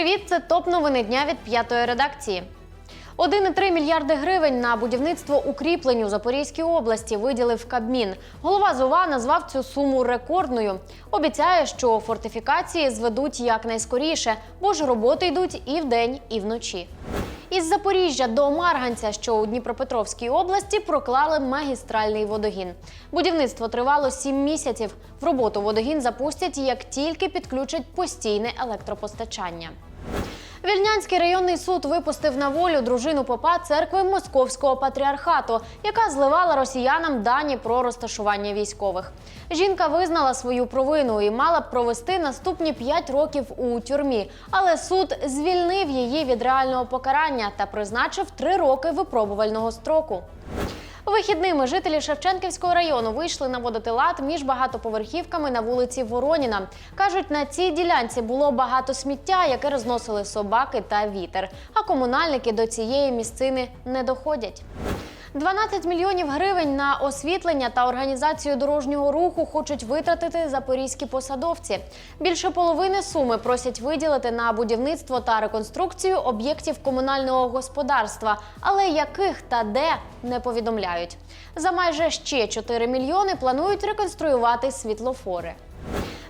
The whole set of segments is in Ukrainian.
Привіт, це топ новини дня від п'ятої редакції. 1,3 мільярди гривень на будівництво укріплень у Запорізькій області виділив Кабмін. Голова ЗОВА назвав цю суму рекордною. Обіцяє, що фортифікації зведуть якнайскоріше, бо ж роботи йдуть і вдень, і вночі. Із Запоріжжя до Марганця, що у Дніпропетровській області, проклали магістральний водогін. Будівництво тривало сім місяців. В роботу водогін запустять, як тільки підключать постійне електропостачання. Вільнянський районний суд випустив на волю дружину попа церкви Московського патріархату, яка зливала росіянам дані про розташування військових. Жінка визнала свою провину і мала б провести наступні 5 років у тюрмі. Але суд звільнив її від реального покарання та призначив 3 роки випробувального строку. Вихідними жителі Шевченківського району вийшли наводити лад між багатоповерхівками на вулиці Вороніна. Кажуть, на цій ділянці було багато сміття, яке розносили собаки та вітер. А комунальники до цієї місцини не доходять. 12 мільйонів гривень на освітлення та організацію дорожнього руху хочуть витратити запорізькі посадовці. Більше половини суми просять виділити на будівництво та реконструкцію об'єктів комунального господарства, але яких та де не повідомляють. За майже ще 4 мільйони планують реконструювати світлофори.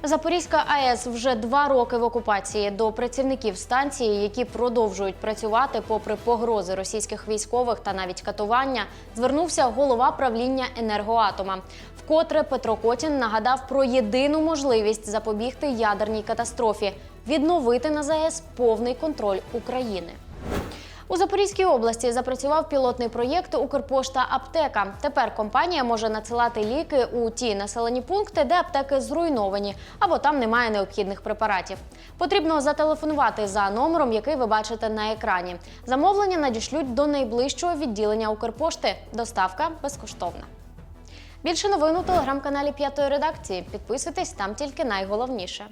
Запорізька АЕС вже два роки в окупації. До працівників станції, які продовжують працювати попри погрози російських військових та навіть катування, звернувся голова правління енергоатома. Вкотре Петро Котін нагадав про єдину можливість запобігти ядерній катастрофі відновити на ЗАЕС повний контроль України. У Запорізькій області запрацював пілотний проєкт Укрпошта Аптека. Тепер компанія може надсилати ліки у ті населені пункти, де аптеки зруйновані або там немає необхідних препаратів. Потрібно зателефонувати за номером, який ви бачите на екрані. Замовлення надішлють до найближчого відділення Укрпошти. Доставка безкоштовна. Більше новин у телеграм-каналі П'ятої редакції. Підписуйтесь там тільки найголовніше.